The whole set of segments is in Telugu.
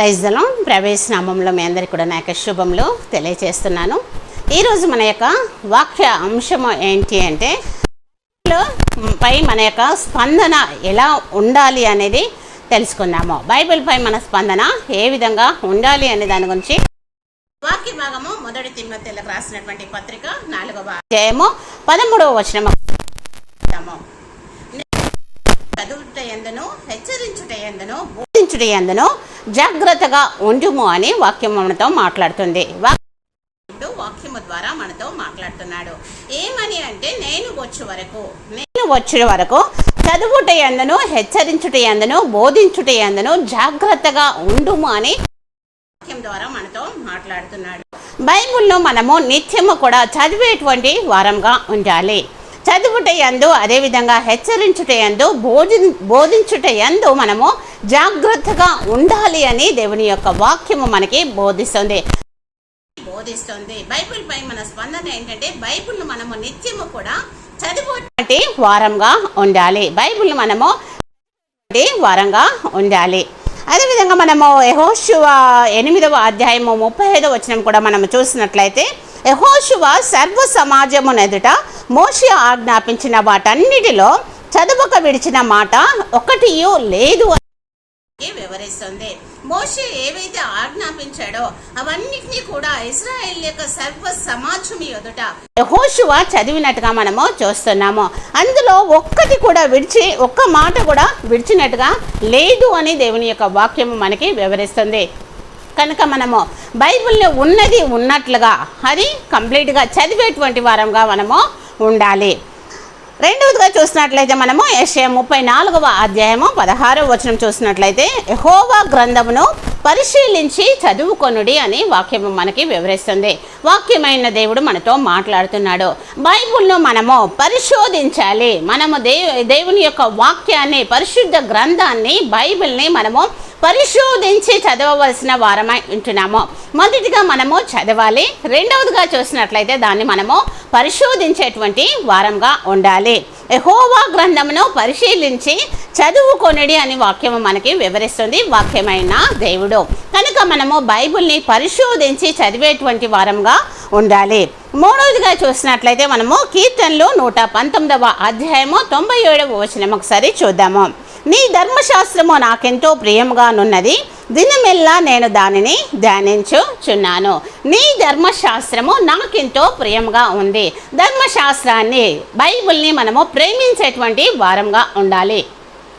ప్రైజ్లో ప్రవేశ నామంలో మీ అందరికీ కూడా నా యొక్క శుభములు తెలియచేస్తున్నాను. ఈరోజు మన యొక్క వాక్య అంశము ఏంటి అంటే పై మన యొక్క స్పందన ఎలా ఉండాలి అనేది తెలుసుకుందాము. బైబిల్పై మన స్పందన ఏ విధంగా ఉండాలి అనే దాని గురించి వాక్య భాగము మొదటి తిమ్మతెలకు రాసినటువంటి పత్రిక నాలుగవ అధ్యాయము పదమూడవ వచనము. చదువుట ఎందును హెచ్చరించుట ఎందును బోధించుట ఎందును జాగ్రత్తగా ఉండుము అని వాక్యం మనతో మాట్లాడుతుంది. వాక్యము ద్వారా మనతో మాట్లాడుతున్నాడు. ఏమని అంటే నేను వచ్చే వరకు నేను వచ్చే వరకు చదువుట ఎందును హెచ్చరించుట ఎందును బోధించుట ఎందును జాగ్రత్తగా ఉండుము అని వాక్యం ద్వారా మనతో మాట్లాడుతున్నాడు. బైబిల్లో మనము నిత్యము కూడా చదివేటువంటి వారంగా ఉండాలి. చదువుట యందు అదేవిధంగా హెచ్చరించుట యందు బోధి బోధించుట యందు మనము జాగ్రత్తగా ఉండాలి అని దేవుని యొక్క వాక్యము మనకి బోధిస్తుంది. బోధిస్తుంది. బైబిల్ పై మన స్పందన ఏంటంటే బైబిల్ మనము నిత్యము కూడా చదువుటి వారంగా ఉండాలి. బైబిల్ మనము వారంగా ఉండాలి. అదేవిధంగా మనము యహోశువ ఎనిమిదవ అధ్యాయము ముప్పై ఐదవ వచనం కూడా మనం చూసినట్లయితే యహోశువ సర్వ సమాజమునెదుట మోషే ఆజ్ఞాపించిన వాటన్నిటిలో చదువుక విడిచిన మాట ఒకటియో లేదు అని వివరిస్తుంది. మోషే ఏవైతే ఆజ్ఞాపించాడో అవన్నిటినీ కూడా ఇస్రాయేల్ యొక్క సర్వ సమాజం ఎదుట యహోషువ చదివినట్టుగా మనము చూస్తున్నాము. అందులో ఒక్కటి కూడా విడిచి ఒక్క మాట కూడా విడిచినట్టుగా లేదు అని దేవుని యొక్క వాక్యము మనకి వివరిస్తుంది. కనుక మనము బైబిల్లో ఉన్నది ఉన్నట్లుగా అది కంప్లీట్గా చదివేటువంటి వారంగా మనము ఉండాలి. రెండవదిగా చూసినట్లయితే మనము ఎస్ఏ ముప్పై నాలుగవ అధ్యాయము పదహారవ వచనం చూసినట్లయితే యహోవా గ్రంథమును పరిశీలించి చదువుకొనుడి అని వాక్యం మనకి వివరిస్తుంది. వాక్యమైన దేవుడు మనతో మాట్లాడుతున్నాడు. బైబిల్ను మనము పరిశోధించాలి. మనము దేవు దేవుని యొక్క వాక్యాన్ని పరిశుద్ధ గ్రంథాన్ని బైబిల్ని మనము పరిశోధించి చదవవలసిన వారమై ఉంటున్నాము. మొదటిగా మనము చదవాలి. రెండవదిగా చూసినట్లయితే దాన్ని మనము పరిశోధించేటువంటి వారంగా ఉండాలి. ఎహోవా గ్రంథమును పరిశీలించి చదువుకొనిడి అని వాక్యము మనకి వివరిస్తుంది. వాక్యమైన దేవుడు. కనుక మనము బైబిల్ని పరిశోధించి చదివేటువంటి వారంగా ఉండాలి. మూడవదిగా చూసినట్లయితే మనము కీర్తనలు నూట పంతొమ్మిదవ అధ్యాయము తొంభై ఏడవ వచనం ఒకసారి చూద్దాము. నీ ధర్మశాస్త్రము నాకెంతో ప్రియంగానున్నది దినమెల్లా నేను దానిని ధ్యానించుచున్నాను. నీ ధర్మశాస్త్రము నాకెంతో ప్రియంగా ఉంది. ధర్మశాస్త్రాన్ని బైబిల్ని మనము ప్రేమించేటువంటి వారంగా ఉండాలి.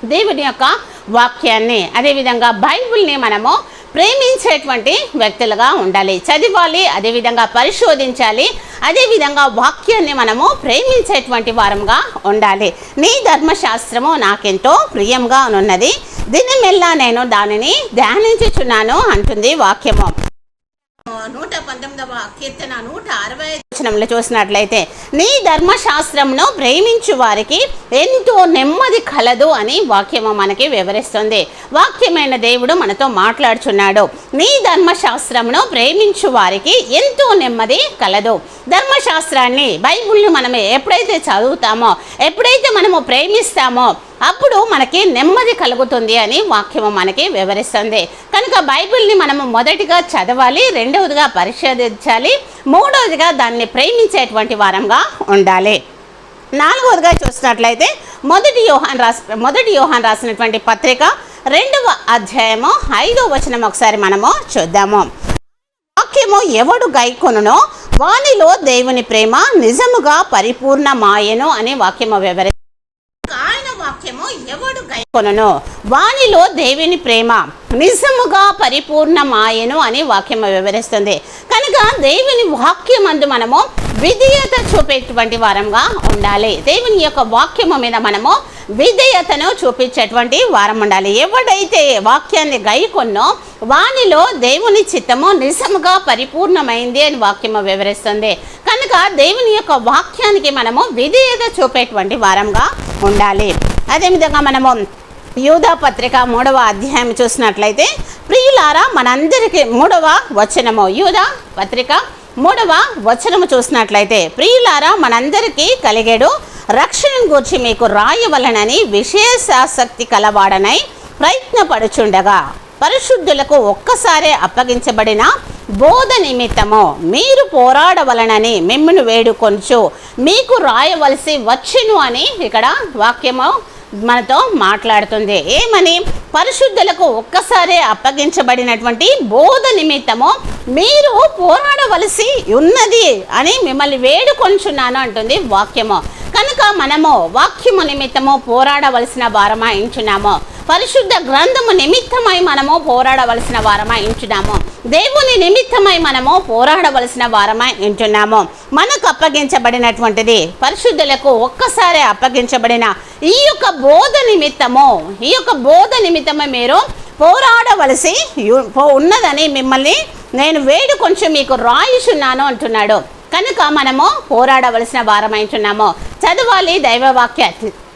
దేవుని యొక్క వాక్యాన్ని అదేవిధంగా బైబిల్ని మనము ప్రేమించేటువంటి వ్యక్తులుగా ఉండాలి. చదివాలి అదేవిధంగా పరిశోధించాలి అదేవిధంగా వాక్యాన్ని మనము ప్రేమించేటువంటి వారంగా ఉండాలి. నీ ధర్మశాస్త్రము నాకెంతో ప్రియంగా ఉన్నది దినమెల్లా నేను దానిని ధ్యానించుచున్నాను అంటుంది వాక్యము. కీర్తన నూట అరవై వచనంలో చూసినట్లయితే నీ ధర్మశాస్త్రంను ప్రేమించు వారికి ఎంతో నెమ్మది కలదు అని వాక్యము మనకి వివరిస్తుంది. వాక్యమైన దేవుడు మనతో మాట్లాడుచున్నాడు. నీ ధర్మశాస్త్రమును ప్రేమించు వారికి ఎంతో నెమ్మది కలదు. ధర్మశాస్త్రాన్ని బైబిల్ని మనం ఎప్పుడైతే చదువుతామో ఎప్పుడైతే మనము ప్రేమిస్తామో అప్పుడు మనకి నెమ్మది కలుగుతుంది అని వాక్యము మనకి వివరిస్తుంది. కనుక బైబిల్ని మనము మొదటిగా చదవాలి రెండవదిగా పరిశోధించాలి మూడవదిగా దాన్ని ప్రేమించేటువంటి వారంగా ఉండాలి. నాలుగవదిగా చూసినట్లయితే మొదటి యోహాన్ రాసిన మొదటి యోహాన్ రాసినటువంటి పత్రిక రెండవ అధ్యాయము ఐదో వచనం ఒకసారి మనము చూద్దాము. వాక్యము ఎవడు గైకొనునో వానిలో దేవుని ప్రేమ నిజముగా పరిపూర్ణమాయను అనే వాక్యము వివరి కొనను. వానిలో దేవుని ప్రేమ నిజముగా పరిపూర్ణమాయను అని వాక్యము వివరిస్తుంది. కనుక దేవుని వాక్యం అందు మనము విధేయత చూపేటువంటి వారంగా ఉండాలి. దేవుని యొక్క వాక్యము మీద మనము విధేయతను చూపించేటువంటి వారం ఉండాలి. ఎవడైతే వాక్యాన్ని గైకొన్నో వానిలో దేవుని చిత్తము నిజముగా పరిపూర్ణమైంది అని వాక్యము వివరిస్తుంది. కనుక దేవుని యొక్క వాక్యానికి మనము విధేయత చూపేటువంటి వారంగా ఉండాలి. అదేవిధంగా మనము యూదా పత్రిక మూడవ అధ్యాయం చూసినట్లయితే ప్రియులారా మనందరికీ మూడవ వచనము యూదా పత్రిక మూడవ వచనము చూసినట్లయితే ప్రియులారా మనందరికీ కలిగేడు రక్షణ గూర్చి మీకు రాయవలనని విశేష ఆసక్తి కలవాడనై ప్రయత్నపడుచుండగా పరిశుద్ధులకు ఒక్కసారే అప్పగించబడిన బోధ నిమిత్తము మీరు పోరాడవలనని మిమ్మను వేడుకొంచు మీకు రాయవలసి వచ్చును అని ఇక్కడ వాక్యము మనతో మాట్లాడుతుంది. ఏమని? పరిశుద్ధులకు ఒక్కసారే అప్పగించబడినటువంటి బోధ నిమిత్తము మీరు పోరాడవలసి ఉన్నది అని మిమ్మల్ని వేడుకొంచున్నాను అంటుంది వాక్యము. కనుక మనము వాక్యము నిమిత్తము పోరాడవలసిన వారమాయించున్నాము పరిశుద్ధ గ్రంథము నిమిత్తమై మనము పోరాడవలసిన వారమై ఉంటున్నాము. దేవుని నిమిత్తమై మనము పోరాడవలసిన వారమై ఉంటున్నాము. మనకు అప్పగించబడినటువంటిది పరిశుద్ధులకు ఒక్కసారి అప్పగించబడిన ఈ యొక్క బోధ నిమిత్తము ఈ యొక్క బోధ నిమిత్తము మీరు పోరాడవలసి యు- ఉన్నదని మిమ్మల్ని నేను వేడు కొంచెం మీకు రాయిచున్నాను అంటున్నాడు. కనుక మనము పోరాడవలసిన వారమైంటున్నాము చదవాలి దైవ వాక్య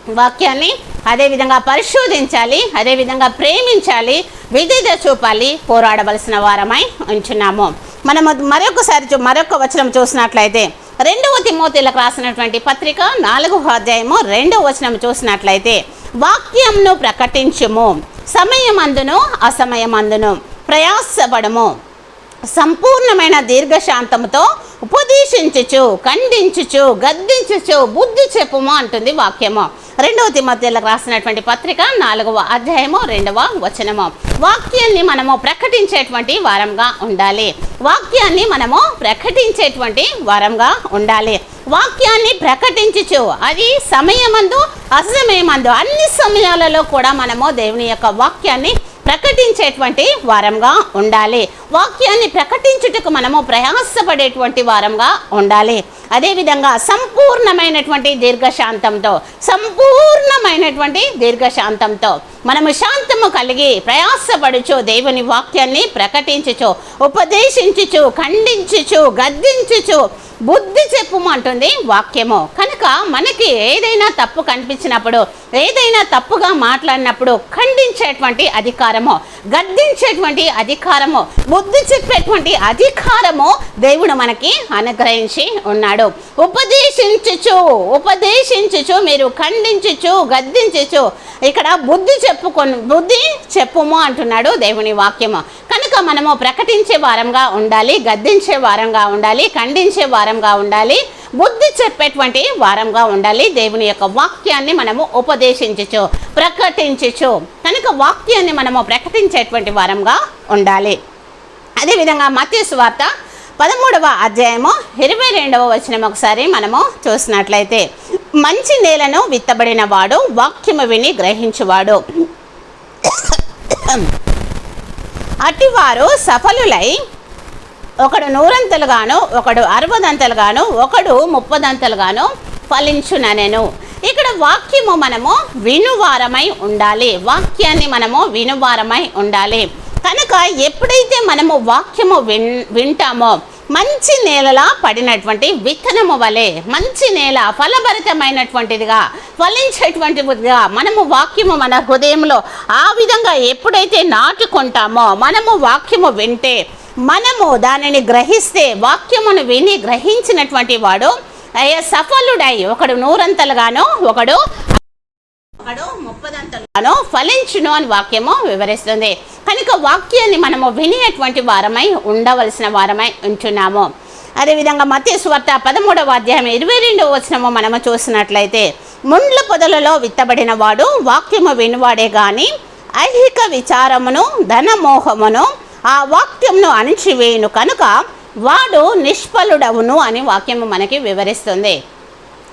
వాక్యాన్ని అదేవిధంగా పరిశోధించాలి అదేవిధంగా ప్రేమించాలి విధిత చూపాలి పోరాడవలసిన వారమై ఉంచున్నాము మనము మరొకసారి చూ- మరొక వచనం చూసినట్లయితే రెండవ తిమోతిలకు రాసినటువంటి పత్రిక నాలుగవ అధ్యాయము రెండవ వచనం చూసినట్లయితే వాక్యంను ప్రకటించుము సమయమందును అసమయమందును ప్రయాసపడము. సంపూర్ణమైన దీర్ఘశాంతముతో ఉపదేశించుచు ఖండించుచు గద్దించుచు బుద్ధి చెప్పుము అంటుంది వాక్యము. రెండవ తిమ్మతీలకు రాసినటువంటి పత్రిక నాలుగవ అధ్యాయము రెండవ వచనము. వాక్యాన్ని మనము ప్రకటించేటువంటి వారంగా ఉండాలి. వాక్యాన్ని మనము ప్రకటించేటువంటి వారంగా ఉండాలి. వాక్యాన్ని ప్రకటించచ్చు అది సమయమందు అసమయమందు అన్ని సమయాలలో కూడా మనము దేవుని యొక్క వాక్యాన్ని ప్రకటించేటువంటి వారంగా ఉండాలి. వాక్యాన్ని ప్రకటించుటకు మనము ప్రయాసపడేటువంటి వారంగా ఉండాలి. అదేవిధంగా సంపూర్ణమైనటువంటి దీర్ఘశాంతంతో సంపూర్ణమైనటువంటి దీర్ఘశాంతంతో. మనము శాంతము కలిగి ప్రయాసపడుచు దేవుని వాక్యాన్ని ప్రకటించుచు ఉపదేశించుచు ఖండించుచు గద్దించుచు బుద్ధి చెప్పుమంటుంది వాక్యము. కనుక మనకి ఏదైనా తప్పు కనిపించినప్పుడు ఏదైనా తప్పుగా మాట్లాడినప్పుడు ఖండించేటువంటి అధికారము గద్దించేటువంటి అధికారము బుద్ధి చెప్పేటువంటి అధికారము దేవుడు మనకి అనుగ్రహించి ఉన్నాడు. ఉపదేశించుచు ఉపదేశించుచు మీరు ఖండించుచు గద్దించుచు ఇక్కడ బుద్ధి చెప్పుకొని బుద్ధి చెప్పుము అంటున్నాడు దేవుని వాక్యము. కనుక మనము ప్రకటించే వారంగా ఉండాలి గద్దించే వారంగా ఉండాలి ఖండించే వారంగా ఉండాలి బుద్ధి చెప్పేటువంటి వారంగా ఉండాలి దేవుని యొక్క వాక్యాన్ని మనము ఉపదేశించచ్చు ప్రకటించచ్చు. కనుక వాక్యాన్ని మనము ప్రకటించేటువంటి వారంగా ఉండాలి. అదేవిధంగా మత్స్సు వార్త పదమూడవ అధ్యాయము ఇరవై రెండవ వచనం ఒకసారి మనము చూసినట్లయితే మంచి నేలను విత్తబడిన వాడు వాక్యము విని గ్రహించువాడు. అటివారు సఫలులై ఒకడు నూరంతలుగాను ఒకడు అరవదంతలుగాను ఒకడు ముప్పదంతలుగాను ఫలించుననెను. ఇక్కడ వాక్యము మనము వినువారమై ఉండాలి. వాక్యాన్ని మనము వినువారమై ఉండాలి. కనుక ఎప్పుడైతే మనము వాక్యము విన్ వింటామో మంచి నేలలా పడినటువంటి విత్తనము వలె మంచి నేల ఫలభరితమైనటువంటిదిగా ఫలించేటువంటిదిగా మనము వాక్యము మన హృదయంలో ఆ విధంగా ఎప్పుడైతే నాటుకుంటామో మనము వాక్యము వింటే మనము దానిని గ్రహిస్తే వాక్యమును విని గ్రహించినటువంటి వాడు అయ్యా సఫలుడై ఒకడు నూరంతలుగాను ఒకడు వాడు ముప్పదంతలుగాను ఫలించును అని వాక్యము వివరిస్తుంది. కనుక వాక్యాన్ని మనము వినేటువంటి వారమై ఉండవలసిన వారమై ఉంటున్నాము. అదేవిధంగా మత్య పదమూడవ అధ్యాయం ఇరవై రెండవ వచనము మనము చూసినట్లయితే ముండ్ల పొదలలో విత్తబడిన వాడు వాక్యము వినువాడే గాని ఐహిక విచారమును ధనమోహమును ఆ వాక్యంను అణిచివేయును కనుక వాడు నిష్ఫలుడవును అని వాక్యము మనకి వివరిస్తుంది.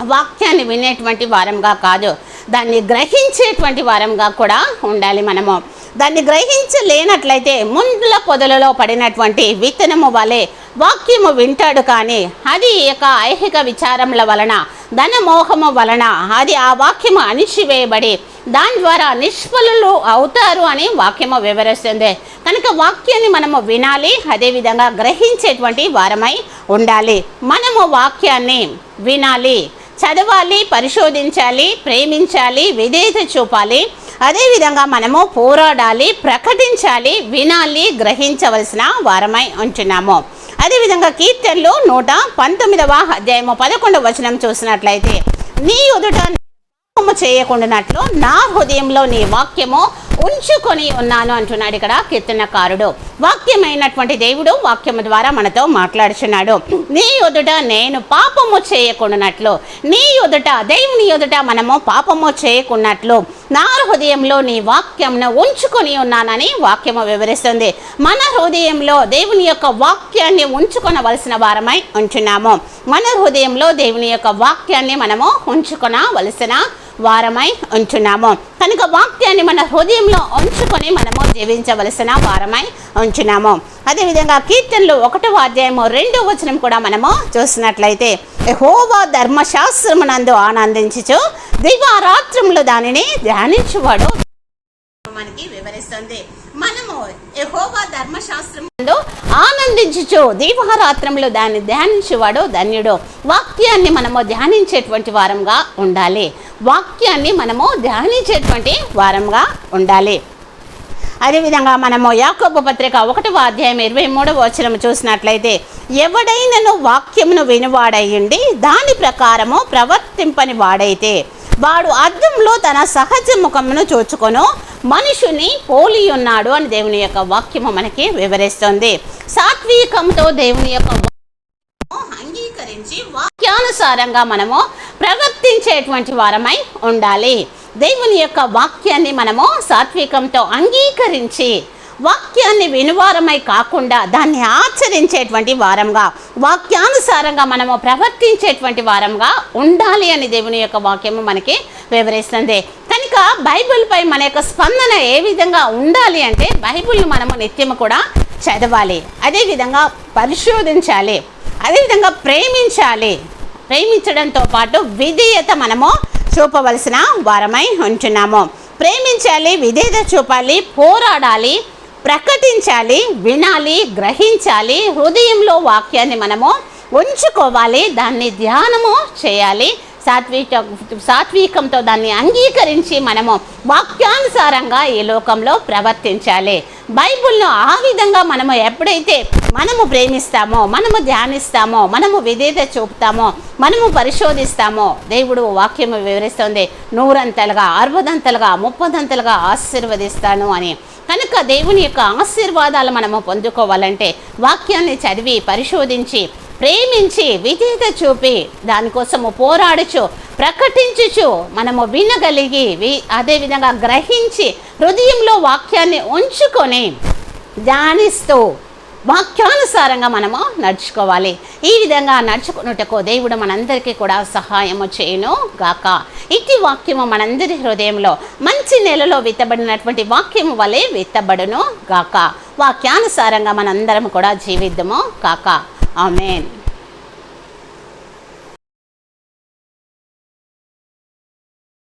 వాక్యాన్ని వినేటువంటి వారంగా కాదు. దాన్ని గ్రహించేటువంటి వారంగా కూడా ఉండాలి మనము. దాన్ని గ్రహించలేనట్లయితే ముందుల పొదలలో పడినటువంటి విత్తనము వలె వాక్యము వింటాడు కానీ అది యొక్క ఐహిక విచారముల వలన ధనమోహము వలన అది ఆ వాక్యము అణిచివేయబడి దాని ద్వారా నిష్ఫలులు అవుతారు అని వాక్యము వివరిస్తుంది. కనుక వాక్యాన్ని మనము వినాలి అదేవిధంగా గ్రహించేటువంటి వారమై ఉండాలి. మనము వాక్యాన్ని వినాలి. చదవాలి పరిశోధించాలి ప్రేమించాలి విధేయత చూపాలి. అదేవిధంగా మనము పోరాడాలి ప్రకటించాలి వినాలి గ్రహించవలసిన వారమై ఉంటున్నాము. అదేవిధంగా కీర్తనలు నూట పంతొమ్మిదవ అధ్యాయము పదకొండవ వచనం చూసినట్లయితే నీ ఎదుట పాపము చేయకుండానట్లు నా హృదయంలో నీ వాక్యము ఉంచుకొని ఉన్నాను అంటున్నాడు ఇక్కడ కీర్తనకారుడు. వాక్యమైనటువంటి దేవుడు వాక్యము ద్వారా మనతో మాట్లాడుచున్నాడు. నీ ఎదుట నేను పాపము చేయకుండానట్లు నీ ఎదుట దేవుని ఎదుట మనము పాపము చేయకున్నట్లు నా హృదయంలో నీ వాక్యంను ఉంచుకొని ఉన్నానని వాక్యము వివరిస్తుంది. మన హృదయంలో దేవుని యొక్క వాక్యాన్ని ఉంచుకొనవలసిన వారమై ఉంచున్నాము మన హృదయంలో దేవుని యొక్క వాక్యాన్ని మనము ఉంచుకొనవలసిన వారమై ఉంచున్నాము. కనుక వాక్యాన్ని మన హృదయంలో ఉంచుకొని మనము జీవించవలసిన వారమై ఉంచున్నాము. అదేవిధంగా కీర్తనలు ఒకటవ అధ్యాయము రెండో వచనం కూడా మనము చూసినట్లయితే హోవా ధర్మశాస్త్రమునందు ఆనందించుచు దివారాత్రములు దానిని ధ్యానించువాడు. మనకి వివరిస్తుంది. మనము యహోవా ధర్మశాస్త్రంలో ఆనందించుచు దీవారాత్రంలో దాన్ని ధ్యానించేవాడో ధన్యుడు. వాక్యాన్ని మనము ధ్యానించేటువంటి వారంగా ఉండాలి. వాక్యాన్ని మనము ధ్యానించేటువంటి వారంగా ఉండాలి. అదేవిధంగా మనము యాకోబ పత్రిక ఒకటవ అధ్యాయం ఇరవై మూడవ వచనం చూసినట్లయితే ఎవడైనను వాక్యమును వినువాడయ్యుండి దాని ప్రకారము ప్రవర్తింపని వాడైతే వాడు అద్దంలో తన సహజ ముఖమును చూచుకొను మనుషుని పోలి ఉన్నాడు అని దేవుని యొక్క వాక్యము మనకి వివరిస్తుంది. సాత్వికంతో దేవుని యొక్క అంగీకరించి వాక్యానుసారంగా మనము ప్రవర్తించేటువంటి వారమై ఉండాలి. దేవుని యొక్క వాక్యాన్ని మనము సాత్వికంతో అంగీకరించి వాక్యాన్ని వినువారమై కాకుండా దాన్ని ఆచరించేటువంటి వారంగా వాక్యానుసారంగా మనము ప్రవర్తించేటువంటి వారంగా ఉండాలి అని దేవుని యొక్క వాక్యము మనకి వివరిస్తుంది. కనుక బైబిల్పై మన యొక్క స్పందన ఏ విధంగా ఉండాలి అంటే బైబిల్ని మనము నిత్యము కూడా చదవాలి. అదేవిధంగా పరిశోధించాలి. అదేవిధంగా ప్రేమించాలి. ప్రేమించడంతో పాటు విధేయత మనము చూపవలసిన వారమై ఉంటున్నాము. ప్రేమించాలి విధేయత చూపాలి పోరాడాలి ప్రకటించాలి వినాలి గ్రహించాలి హృదయంలో వాక్యాన్ని మనము ఉంచుకోవాలి దాన్ని ధ్యానము చేయాలి సాత్విక సాత్వికంతో దాన్ని అంగీకరించి మనము వాక్యానుసారంగా ఈ లోకంలో ప్రవర్తించాలి. బైబుల్ను ఆ విధంగా మనము ఎప్పుడైతే మనము ప్రేమిస్తామో మనము ధ్యానిస్తామో మనము విధేత చూపుతామో మనము పరిశోధిస్తామో దేవుడు వాక్యము వివరిస్తుంది నూరంతలుగా అరవదంతలుగా ముప్పదంతలుగా ఆశీర్వదిస్తాను అని. కనుక దేవుని యొక్క ఆశీర్వాదాలు మనము పొందుకోవాలంటే వాక్యాన్ని చదివి పరిశోధించి ప్రేమించి విధేయత చూపి దానికోసము పోరాడుచు ప్రకటించుచు మనము వినగలిగి వి అదేవిధంగా గ్రహించి హృదయంలో వాక్యాన్ని ఉంచుకొని ధ్యానిస్తూ వాక్యానుసారంగా మనము నడుచుకోవాలి. ఈ విధంగా నడుచుకున్నటకు దేవుడు మనందరికీ కూడా సహాయము చేయను గాక. ఇటు వాక్యము మనందరి హృదయంలో మంచి నెలలో విత్తబడినటువంటి వాక్యము వలె విత్తబడును గాక. వాక్యానుసారంగా మనందరం కూడా జీవిద్దాము కాక Amen.